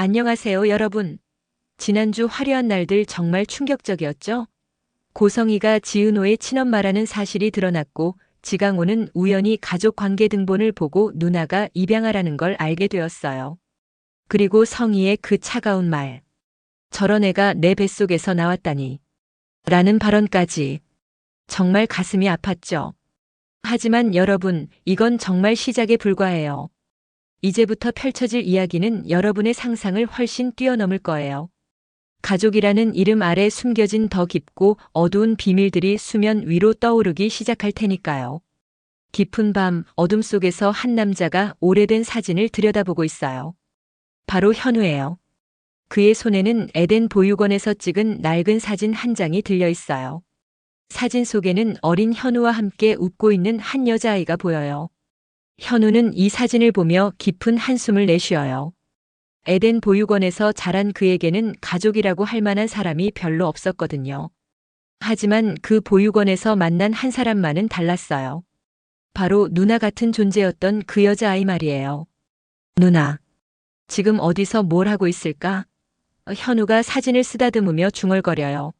안녕하세요, 여러분. 지난주 화려한 날들 정말 충격적이었죠? 고성이가 지은호의 친엄마라는 사실이 드러났고 지강호는 우연히 가족 관계 등본을 보고 누나가 입양하라는 걸 알게 되었어요. 그리고 성희의 그 차가운 말. 저런 애가 내 뱃속에서 나왔다니. 라는 발언까지. 정말 가슴이 아팠죠. 하지만 여러분, 이건 정말 시작에 불과해요. 이제부터 펼쳐질 이야기는 여러분의 상상을 훨씬 뛰어넘을 거예요. 가족이라는 이름 아래 숨겨진 더 깊고 어두운 비밀들이 수면 위로 떠오르기 시작할 테니까요. 깊은 밤 어둠 속에서 한 남자가 오래된 사진을 들여다보고 있어요. 바로 현우예요. 그의 손에는 에덴 보육원에서 찍은 낡은 사진 한 장이 들려 있어요. 사진 속에는 어린 현우와 함께 웃고 있는 한 여자아이가 보여요. 현우는 이 사진을 보며 깊은 한숨을 내쉬어요. 에덴 보육원에서 자란 그에게는 가족이라고 할 만한 사람이 별로 없었거든요. 하지만 그 보육원에서 만난 한 사람만은 달랐어요. 바로 누나 같은 존재였던 그 여자아이 말이에요. 누나. 지금 어디서 뭘 하고 있을까? 현우가 사진을 쓰다듬으며 중얼거려요.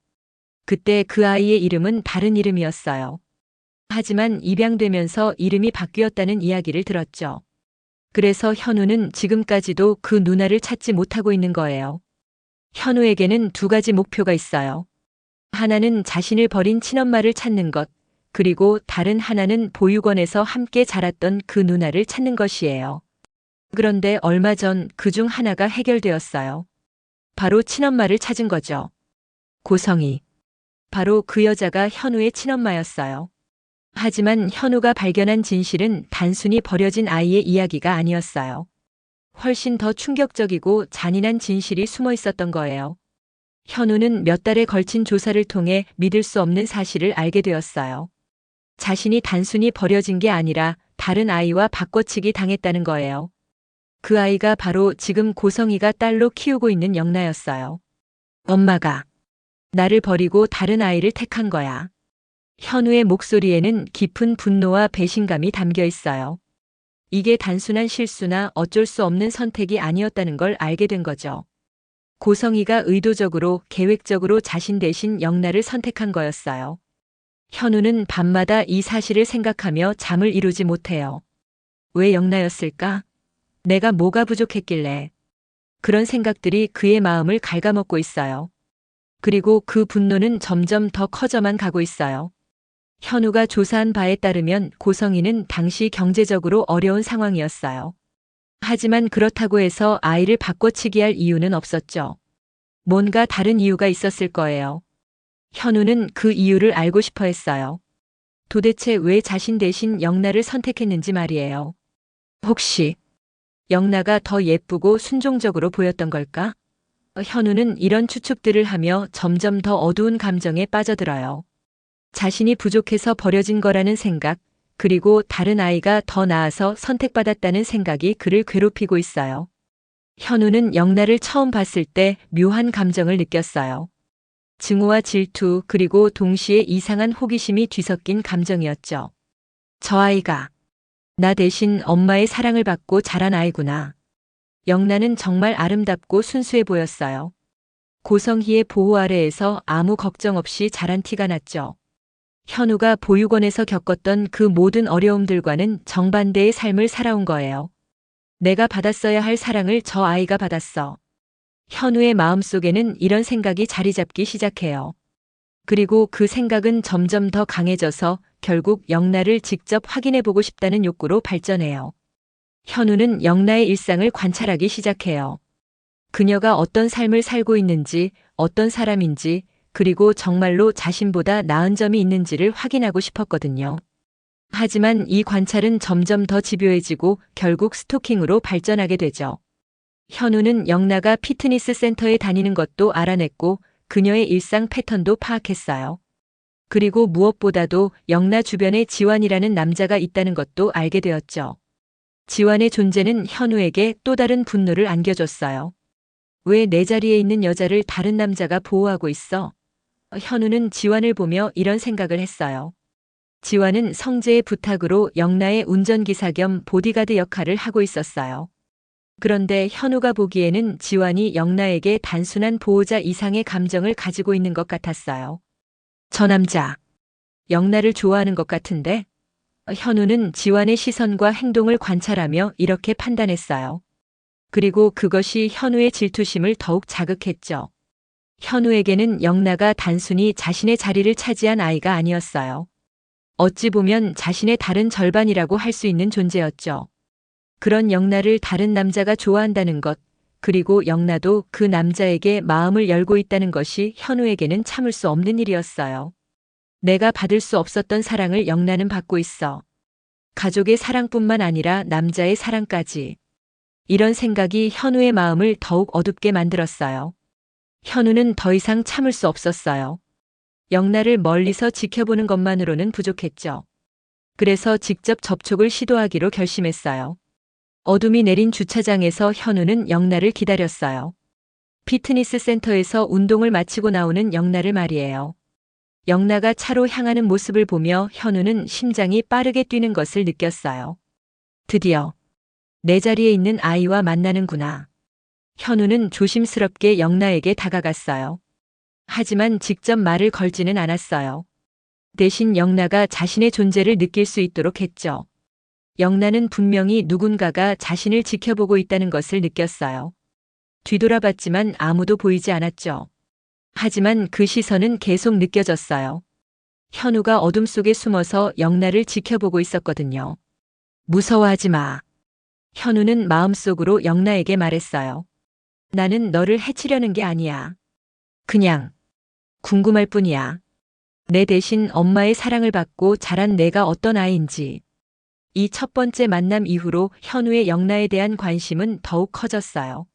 그때 그 아이의 이름은 다른 이름이었어요. 하지만 입양되면서 이름이 바뀌었다는 이야기를 들었죠. 그래서 현우는 지금까지도 그 누나를 찾지 못하고 있는 거예요. 현우에게는 두 가지 목표가 있어요. 하나는 자신을 버린 친엄마를 찾는 것, 그리고 다른 하나는 보육원에서 함께 자랐던 그 누나를 찾는 것이에요. 그런데 얼마 전 그 중 하나가 해결되었어요. 바로 친엄마를 찾은 거죠. 고성이. 바로 그 여자가 현우의 친엄마였어요. 하지만 현우가 발견한 진실은 단순히 버려진 아이의 이야기가 아니었어요. 훨씬 더 충격적이고 잔인한 진실이 숨어 있었던 거예요. 현우는 몇 달에 걸친 조사를 통해 믿을 수 없는 사실을 알게 되었어요. 자신이 단순히 버려진 게 아니라 다른 아이와 바꿔치기 당했다는 거예요. 그 아이가 바로 지금 고성이가 딸로 키우고 있는 영나였어요. 엄마가 나를 버리고 다른 아이를 택한 거야. 현우의 목소리에는 깊은 분노와 배신감이 담겨 있어요. 이게 단순한 실수나 어쩔 수 없는 선택이 아니었다는 걸 알게 된 거죠. 고성이가 의도적으로 계획적으로 자신 대신 영나를 선택한 거였어요. 현우는 밤마다 이 사실을 생각하며 잠을 이루지 못해요. 왜 영나였을까? 내가 뭐가 부족했길래. 그런 생각들이 그의 마음을 갉아먹고 있어요. 그리고 그 분노는 점점 더 커져만 가고 있어요. 현우가 조사한 바에 따르면 고성이는 당시 경제적으로 어려운 상황이었어요. 하지만 그렇다고 해서 아이를 바꿔치기 할 이유는 없었죠. 뭔가 다른 이유가 있었을 거예요. 현우는 그 이유를 알고 싶어 했어요. 도대체 왜 자신 대신 영나를 선택했는지 말이에요. 혹시 영나가 더 예쁘고 순종적으로 보였던 걸까? 현우는 이런 추측들을 하며 점점 더 어두운 감정에 빠져들어요. 자신이 부족해서 버려진 거라는 생각, 그리고 다른 아이가 더 나아서 선택받았다는 생각이 그를 괴롭히고 있어요. 현우는 영나를 처음 봤을 때 묘한 감정을 느꼈어요. 증오와 질투, 그리고 동시에 이상한 호기심이 뒤섞인 감정이었죠. 저 아이가 나 대신 엄마의 사랑을 받고 자란 아이구나. 영나는 정말 아름답고 순수해 보였어요. 고성희의 보호 아래에서 아무 걱정 없이 자란 티가 났죠. 현우가 보육원에서 겪었던 그 모든 어려움들과는 정반대의 삶을 살아온 거예요. 내가 받았어야 할 사랑을 저 아이가 받았어. 현우의 마음속에는 이런 생각이 자리 잡기 시작해요. 그리고 그 생각은 점점 더 강해져서 결국 영나를 직접 확인해 보고 싶다는 욕구로 발전해요. 현우는 영나의 일상을 관찰하기 시작해요. 그녀가 어떤 삶을 살고 있는지, 어떤 사람인지, 그리고 정말로 자신보다 나은 점이 있는지를 확인하고 싶었거든요. 하지만 이 관찰은 점점 더 집요해지고 결국 스토킹으로 발전하게 되죠. 현우는 영나가 피트니스 센터에 다니는 것도 알아냈고 그녀의 일상 패턴도 파악했어요. 그리고 무엇보다도 영나 주변에 지환이라는 남자가 있다는 것도 알게 되었죠. 지환의 존재는 현우에게 또 다른 분노를 안겨줬어요. 왜 내 자리에 있는 여자를 다른 남자가 보호하고 있어? 현우는 지환을 보며 이런 생각을 했어요. 지환은 성재의 부탁으로 영나의 운전기사 겸 보디가드 역할을 하고 있었어요. 그런데 현우가 보기에는 지환이 영나에게 단순한 보호자 이상의 감정을 가지고 있는 것 같았어요. 저 남자, 영나를 좋아하는 것 같은데? 현우는 지환의 시선과 행동을 관찰하며 이렇게 판단했어요. 그리고 그것이 현우의 질투심을 더욱 자극했죠. 현우에게는 영나가 단순히 자신의 자리를 차지한 아이가 아니었어요. 어찌 보면 자신의 다른 절반이라고 할 수 있는 존재였죠. 그런 영나를 다른 남자가 좋아한다는 것, 그리고 영나도 그 남자에게 마음을 열고 있다는 것이 현우에게는 참을 수 없는 일이었어요. 내가 받을 수 없었던 사랑을 영나는 받고 있어. 가족의 사랑뿐만 아니라 남자의 사랑까지. 이런 생각이 현우의 마음을 더욱 어둡게 만들었어요. 현우는 더 이상 참을 수 없었어요. 영나를 멀리서 지켜보는 것만으로는 부족했죠. 그래서 직접 접촉을 시도하기로 결심했어요. 어둠이 내린 주차장에서 현우는 영나를 기다렸어요. 피트니스 센터에서 운동을 마치고 나오는 영나를 말이에요. 영나가 차로 향하는 모습을 보며 현우는 심장이 빠르게 뛰는 것을 느꼈어요. 드디어 내 자리에 있는 아이와 만나는구나. 현우는 조심스럽게 영나에게 다가갔어요. 하지만 직접 말을 걸지는 않았어요. 대신 영나가 자신의 존재를 느낄 수 있도록 했죠. 영나는 분명히 누군가가 자신을 지켜보고 있다는 것을 느꼈어요. 뒤돌아봤지만 아무도 보이지 않았죠. 하지만 그 시선은 계속 느껴졌어요. 현우가 어둠 속에 숨어서 영나를 지켜보고 있었거든요. 무서워하지 마. 현우는 마음속으로 영나에게 말했어요. 나는 너를 해치려는 게 아니야. 그냥 궁금할 뿐이야. 내 대신 엄마의 사랑을 받고 자란 내가 어떤 아이인지. 이 첫 번째 만남 이후로 현우의 영나에 대한 관심은 더욱 커졌어요.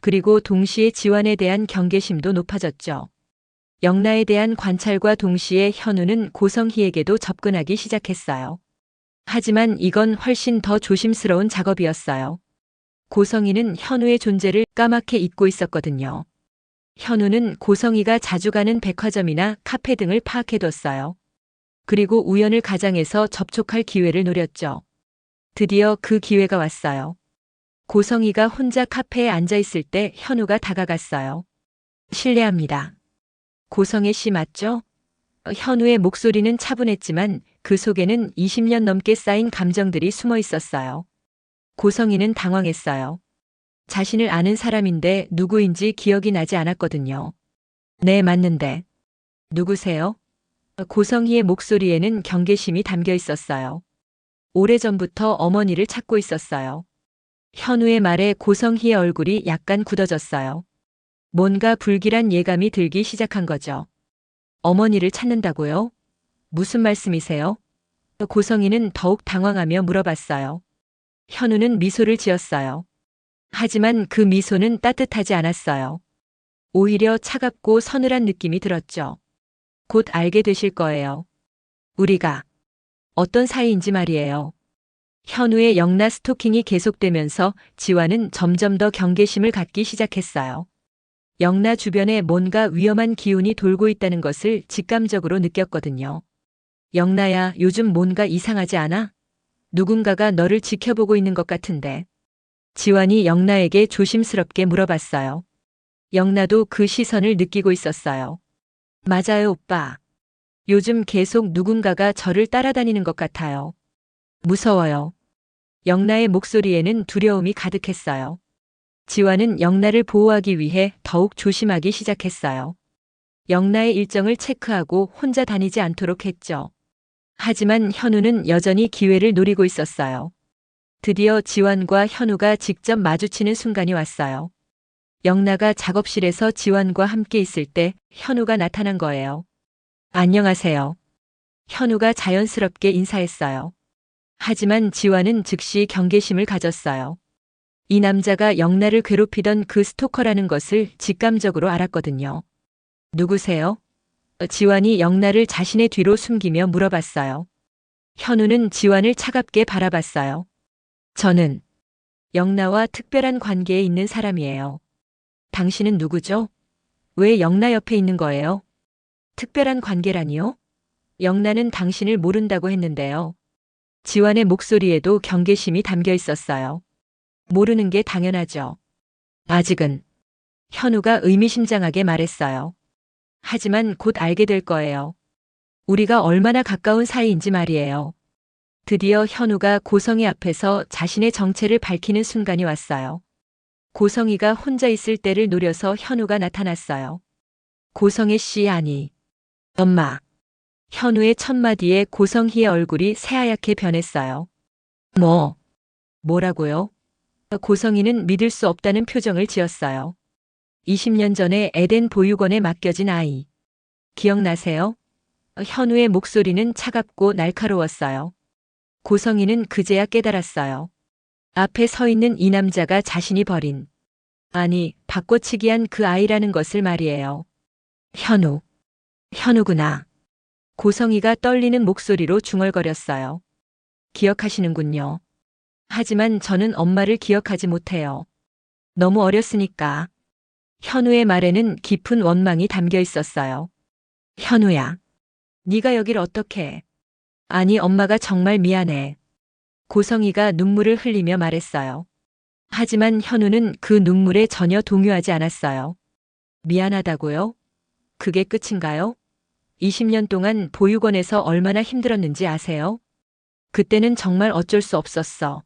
그리고 동시에 지환에 대한 경계심도 높아졌죠. 영나에 대한 관찰과 동시에 현우는 고성희에게도 접근하기 시작했어요. 하지만 이건 훨씬 더 조심스러운 작업이었어요. 고성희는 현우의 존재를 까맣게 잊고 있었거든요. 현우는 고성희가 자주 가는 백화점이나 카페 등을 파악해뒀어요. 그리고 우연을 가장해서 접촉할 기회를 노렸죠. 드디어 그 기회가 왔어요. 고성희가 혼자 카페에 앉아 있을 때 현우가 다가갔어요. 실례합니다. 고성애 씨 맞죠? 현우의 목소리는 차분했지만 그 속에는 20년 넘게 쌓인 감정들이 숨어 있었어요. 고성희는 당황했어요. 자신을 아는 사람인데 누구인지 기억이 나지 않았거든요. 네, 맞는데. 누구세요? 고성희의 목소리에는 경계심이 담겨 있었어요. 오래전부터 어머니를 찾고 있었어요. 현우의 말에 고성희의 얼굴이 약간 굳어졌어요. 뭔가 불길한 예감이 들기 시작한 거죠. 어머니를 찾는다고요? 무슨 말씀이세요? 고성희는 더욱 당황하며 물어봤어요. 현우는 미소를 지었어요. 하지만 그 미소는 따뜻하지 않았어요. 오히려 차갑고 서늘한 느낌이 들었죠. 곧 알게 되실 거예요. 우리가 어떤 사이인지 말이에요. 현우의 영나 스토킹이 계속되면서 지화는 점점 더 경계심을 갖기 시작했어요. 영나 주변에 뭔가 위험한 기운이 돌고 있다는 것을 직감적으로 느꼈거든요. 영나야, 요즘 뭔가 이상하지 않아? 누군가가 너를 지켜보고 있는 것 같은데. 지환이 영나에게 조심스럽게 물어봤어요. 영나도 그 시선을 느끼고 있었어요. 맞아요, 오빠. 요즘 계속 누군가가 저를 따라다니는 것 같아요. 무서워요. 영나의 목소리에는 두려움이 가득했어요. 지환은 영나를 보호하기 위해 더욱 조심하기 시작했어요. 영나의 일정을 체크하고 혼자 다니지 않도록 했죠. 하지만 현우는 여전히 기회를 노리고 있었어요. 드디어 지환과 현우가 직접 마주치는 순간이 왔어요. 영나가 작업실에서 지환과 함께 있을 때 현우가 나타난 거예요. 안녕하세요. 현우가 자연스럽게 인사했어요. 하지만 지환은 즉시 경계심을 가졌어요. 이 남자가 영나를 괴롭히던 그 스토커라는 것을 직감적으로 알았거든요. 누구세요? 지환이 영나를 자신의 뒤로 숨기며 물어봤어요. 현우는 지환을 차갑게 바라봤어요. 저는 영나와 특별한 관계에 있는 사람이에요. 당신은 누구죠? 왜 영나 옆에 있는 거예요? 특별한 관계라니요? 영나는 당신을 모른다고 했는데요. 지환의 목소리에도 경계심이 담겨 있었어요. 모르는 게 당연하죠. 아직은. 현우가 의미심장하게 말했어요. 하지만 곧 알게 될 거예요. 우리가 얼마나 가까운 사이인지 말이에요. 드디어 현우가 고성이 앞에서 자신의 정체를 밝히는 순간이 왔어요. 고성이가 혼자 있을 때를 노려서 현우가 나타났어요. 고성의 씨 아니. 엄마. 현우의 첫마디에 고성희의 얼굴이 새하얗게 변했어요. 뭐? 뭐라고요? 고성이는 믿을 수 없다는 표정을 지었어요. 20년 전에 에덴 보육원에 맡겨진 아이. 기억나세요? 현우의 목소리는 차갑고 날카로웠어요. 고성이는 그제야 깨달았어요. 앞에 서 있는 이 남자가 자신이 버린, 아니, 바꿔치기한 그 아이라는 것을 말이에요. 현우. 현우구나. 고성이가 떨리는 목소리로 중얼거렸어요. 기억하시는군요. 하지만 저는 엄마를 기억하지 못해요. 너무 어렸으니까. 현우의 말에는 깊은 원망이 담겨 있었어요. 현우야. 네가 여길 어떻게 해? 아니 엄마가 정말 미안해. 고성이가 눈물을 흘리며 말했어요. 하지만 현우는 그 눈물에 전혀 동요하지 않았어요. 미안하다고요? 그게 끝인가요? 20년 동안 보육원에서 얼마나 힘들었는지 아세요? 그때는 정말 어쩔 수 없었어.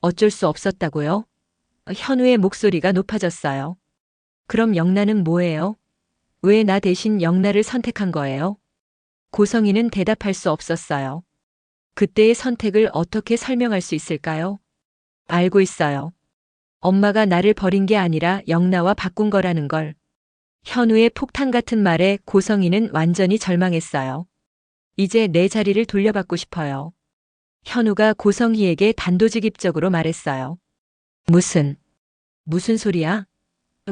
어쩔 수 없었다고요? 현우의 목소리가 높아졌어요. 그럼 영나는 뭐예요? 왜 나 대신 영나를 선택한 거예요? 고성이는 대답할 수 없었어요. 그때의 선택을 어떻게 설명할 수 있을까요? 알고 있어요. 엄마가 나를 버린 게 아니라 영나와 바꾼 거라는 걸. 현우의 폭탄 같은 말에 고성이는 완전히 절망했어요. 이제 내 자리를 돌려받고 싶어요. 현우가 고성희에게 단도직입적으로 말했어요. 무슨, 무슨 소리야?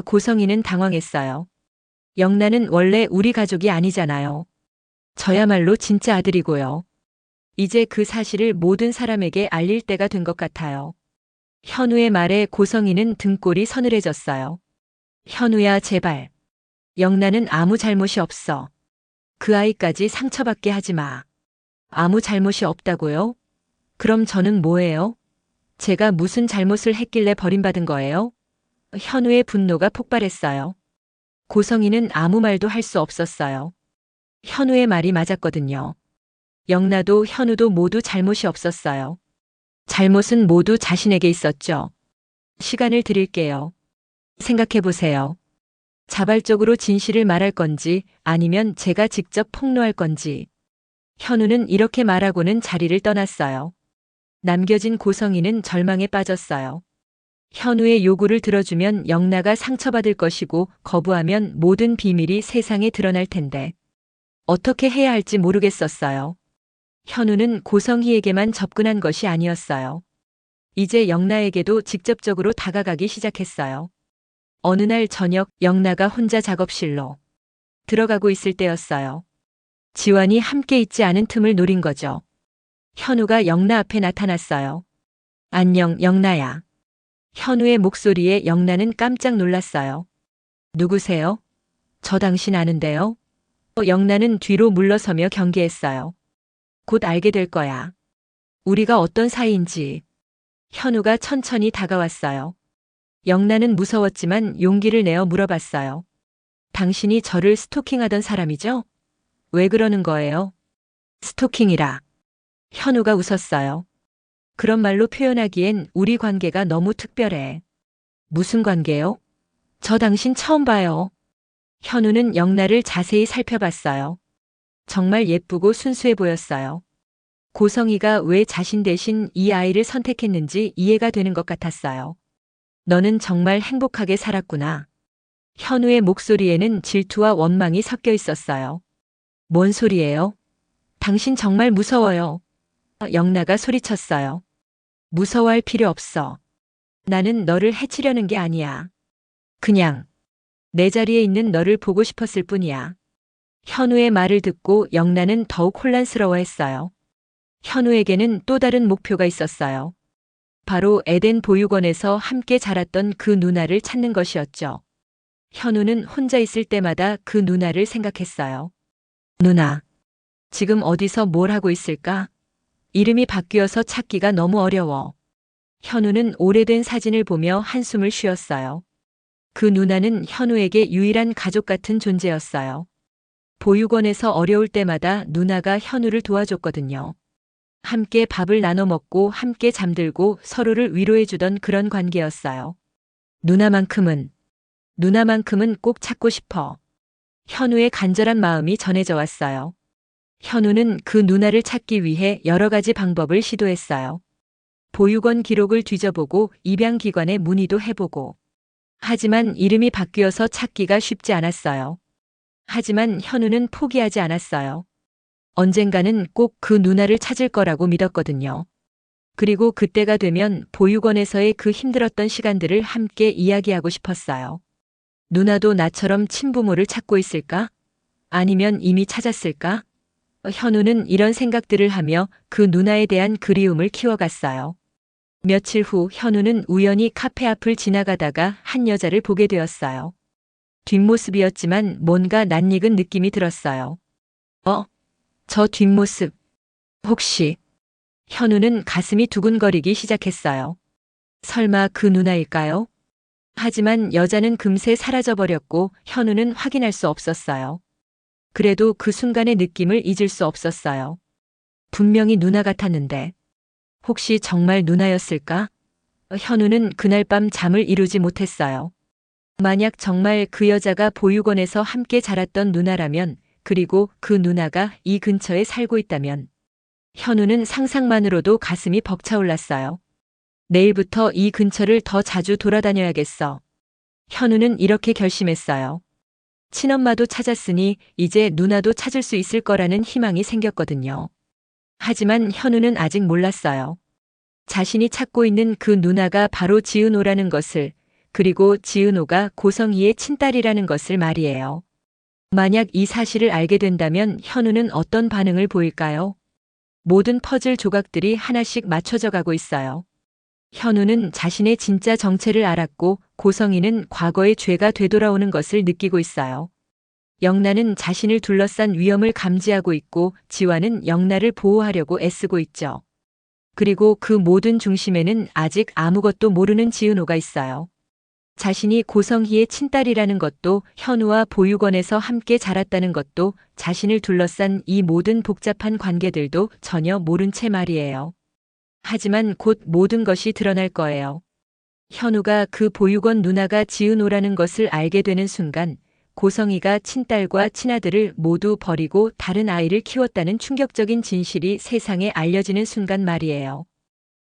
고성희는 당황했어요. 영나는 원래 우리 가족이 아니잖아요. 저야말로 진짜 아들이고요. 이제 그 사실을 모든 사람에게 알릴 때가 된 것 같아요. 현우의 말에 고성이는 등골이 서늘해졌어요. 현우야, 제발. 영나는 아무 잘못이 없어. 그 아이까지 상처받게 하지 마. 아무 잘못이 없다고요? 그럼 저는 뭐예요? 제가 무슨 잘못을 했길래 버림받은 거예요? 현우의 분노가 폭발했어요. 고성이는 아무 말도 할 수 없었어요. 현우의 말이 맞았거든요. 영나도 현우도 모두 잘못이 없었어요. 잘못은 모두 자신에게 있었죠. 시간을 드릴게요. 생각해 보세요. 자발적으로 진실을 말할 건지 아니면 제가 직접 폭로할 건지. 현우는 이렇게 말하고는 자리를 떠났어요. 남겨진 고성이는 절망에 빠졌어요. 현우의 요구를 들어주면 영나가 상처받을 것이고 거부하면 모든 비밀이 세상에 드러날 텐데. 어떻게 해야 할지 모르겠었어요. 현우는 고성희에게만 접근한 것이 아니었어요. 이제 영나에게도 직접적으로 다가가기 시작했어요. 어느 날 저녁 영나가 혼자 작업실로 들어가고 있을 때였어요. 지환이 함께 있지 않은 틈을 노린 거죠. 현우가 영나 앞에 나타났어요. 안녕, 영나야. 현우의 목소리에 영나는 깜짝 놀랐어요. 누구세요? 저 당신 아는데요? 영나는 뒤로 물러서며 경계했어요. 곧 알게 될 거야. 우리가 어떤 사이인지. 현우가 천천히 다가왔어요. 영나는 무서웠지만 용기를 내어 물어봤어요. 당신이 저를 스토킹하던 사람이죠? 왜 그러는 거예요? 스토킹이라. 현우가 웃었어요. 그런 말로 표현하기엔 우리 관계가 너무 특별해. 무슨 관계요? 저 당신 처음 봐요. 현우는 영나를 자세히 살펴봤어요. 정말 예쁘고 순수해 보였어요. 고성이가 왜 자신 대신 이 아이를 선택했는지 이해가 되는 것 같았어요. 너는 정말 행복하게 살았구나. 현우의 목소리에는 질투와 원망이 섞여 있었어요. 뭔 소리예요? 당신 정말 무서워요. 영나가 소리쳤어요. 무서워할 필요 없어. 나는 너를 해치려는 게 아니야. 그냥 내 자리에 있는 너를 보고 싶었을 뿐이야. 현우의 말을 듣고 영란은 더욱 혼란스러워했어요. 현우에게는 또 다른 목표가 있었어요. 바로 에덴 보육원에서 함께 자랐던 그 누나를 찾는 것이었죠. 현우는 혼자 있을 때마다 그 누나를 생각했어요. 누나, 지금 어디서 뭘 하고 있을까? 이름이 바뀌어서 찾기가 너무 어려워. 현우는 오래된 사진을 보며 한숨을 쉬었어요. 그 누나는 현우에게 유일한 가족 같은 존재였어요. 보육원에서 어려울 때마다 누나가 현우를 도와줬거든요. 함께 밥을 나눠 먹고 함께 잠들고 서로를 위로해주던 그런 관계였어요. 누나만큼은, 누나만큼은 꼭 찾고 싶어. 현우의 간절한 마음이 전해져 왔어요. 현우는 그 누나를 찾기 위해 여러 가지 방법을 시도했어요. 보육원 기록을 뒤져보고 입양기관에 문의도 해보고. 하지만 이름이 바뀌어서 찾기가 쉽지 않았어요. 하지만 현우는 포기하지 않았어요. 언젠가는 꼭 그 누나를 찾을 거라고 믿었거든요. 그리고 그때가 되면 보육원에서의 그 힘들었던 시간들을 함께 이야기하고 싶었어요. 누나도 나처럼 친부모를 찾고 있을까? 아니면 이미 찾았을까? 현우는 이런 생각들을 하며 그 누나에 대한 그리움을 키워갔어요. 며칠 후 현우는 우연히 카페 앞을 지나가다가 한 여자를 보게 되었어요. 뒷모습이었지만 뭔가 낯익은 느낌이 들었어요. 어? 저 뒷모습. 혹시. 현우는 가슴이 두근거리기 시작했어요. 설마 그 누나일까요? 하지만 여자는 금세 사라져버렸고 현우는 확인할 수 없었어요. 그래도 그 순간의 느낌을 잊을 수 없었어요. 분명히 누나 같았는데. 혹시 정말 누나였을까? 현우는 그날 밤 잠을 이루지 못했어요. 만약 정말 그 여자가 보육원에서 함께 자랐던 누나라면, 그리고 그 누나가 이 근처에 살고 있다면, 현우는 상상만으로도 가슴이 벅차올랐어요. 내일부터 이 근처를 더 자주 돌아다녀야겠어. 현우는 이렇게 결심했어요. 친엄마도 찾았으니 이제 누나도 찾을 수 있을 거라는 희망이 생겼거든요. 하지만 현우는 아직 몰랐어요. 자신이 찾고 있는 그 누나가 바로 지은호라는 것을, 그리고 지은호가 고성희의 친딸이라는 것을 말이에요. 만약 이 사실을 알게 된다면 현우는 어떤 반응을 보일까요? 모든 퍼즐 조각들이 하나씩 맞춰져 가고 있어요. 현우는 자신의 진짜 정체를 알았고 고성희는 과거의 죄가 되돌아오는 것을 느끼고 있어요. 영나는 자신을 둘러싼 위험을 감지하고 있고 지화는 영나를 보호하려고 애쓰고 있죠. 그리고 그 모든 중심에는 아직 아무것도 모르는 지은호가 있어요. 자신이 고성희의 친딸이라는 것도 현우와 보육원에서 함께 자랐다는 것도 자신을 둘러싼 이 모든 복잡한 관계들도 전혀 모른 채 말이에요. 하지만 곧 모든 것이 드러날 거예요. 현우가 그 보육원 누나가 지은호라는 것을 알게 되는 순간 고성희가 친딸과 친아들을 모두 버리고 다른 아이를 키웠다는 충격적인 진실이 세상에 알려지는 순간 말이에요.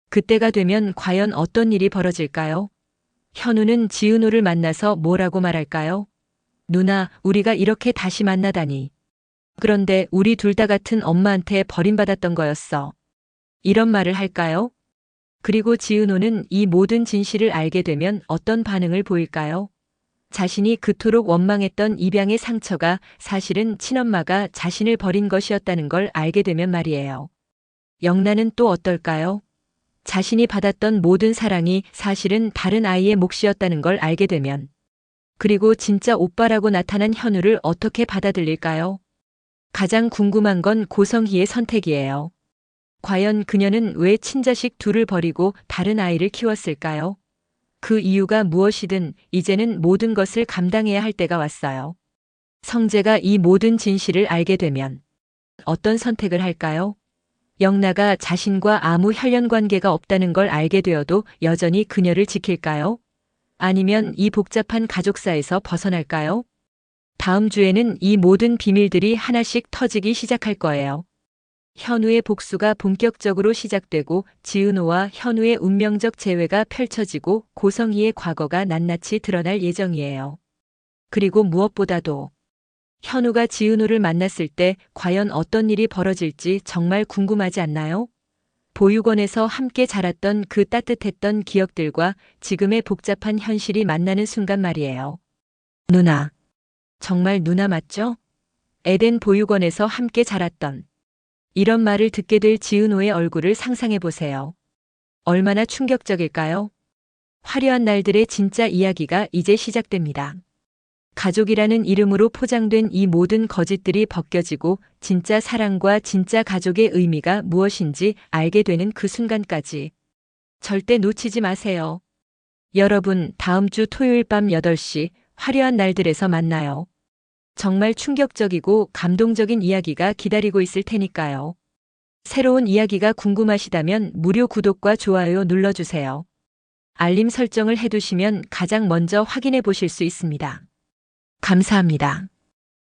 그때가 되면 과연 어떤 일이 벌어질까요? 현우는 지은호를 만나서 뭐라고 말할까요? 누나, 우리가 이렇게 다시 만나다니. 그런데 우리 둘 다 같은 엄마한테 버림받았던 거였어. 이런 말을 할까요? 그리고 지은호는 이 모든 진실을 알게 되면 어떤 반응을 보일까요? 자신이 그토록 원망했던 입양의 상처가 사실은 친엄마가 자신을 버린 것이었다는 걸 알게 되면 말이에요. 영란은 또 어떨까요? 자신이 받았던 모든 사랑이 사실은 다른 아이의 몫이었다는 걸 알게 되면 그리고 진짜 오빠라고 나타난 현우를 어떻게 받아들일까요? 가장 궁금한 건 고성희의 선택이에요. 과연 그녀는 왜 친자식 둘을 버리고 다른 아이를 키웠을까요? 그 이유가 무엇이든 이제는 모든 것을 감당해야 할 때가 왔어요. 성재가 이 모든 진실을 알게 되면 어떤 선택을 할까요? 영나가 자신과 아무 혈연 관계가 없다는 걸 알게 되어도 여전히 그녀를 지킬까요? 아니면 이 복잡한 가족사에서 벗어날까요? 다음 주에는 이 모든 비밀들이 하나씩 터지기 시작할 거예요. 현우의 복수가 본격적으로 시작되고 지은호와 현우의 운명적 재회가 펼쳐지고 고성희의 과거가 낱낱이 드러날 예정이에요. 그리고 무엇보다도 현우가 지은호를 만났을 때 과연 어떤 일이 벌어질지 정말 궁금하지 않나요? 보육원에서 함께 자랐던 그 따뜻했던 기억들과 지금의 복잡한 현실이 만나는 순간 말이에요. 누나. 정말 누나 맞죠? 에덴 보육원에서 함께 자랐던 이런 말을 듣게 될 지은호의 얼굴을 상상해 보세요. 얼마나 충격적일까요? 화려한 날들의 진짜 이야기가 이제 시작됩니다. 가족이라는 이름으로 포장된 이 모든 거짓들이 벗겨지고 진짜 사랑과 진짜 가족의 의미가 무엇인지 알게 되는 그 순간까지 절대 놓치지 마세요. 여러분, 다음 주 토요일 밤 8시 화려한 날들에서 만나요. 정말 충격적이고 감동적인 이야기가 기다리고 있을 테니까요. 새로운 이야기가 궁금하시다면 무료 구독과 좋아요 눌러주세요. 알림 설정을 해두시면 가장 먼저 확인해 보실 수 있습니다. 감사합니다.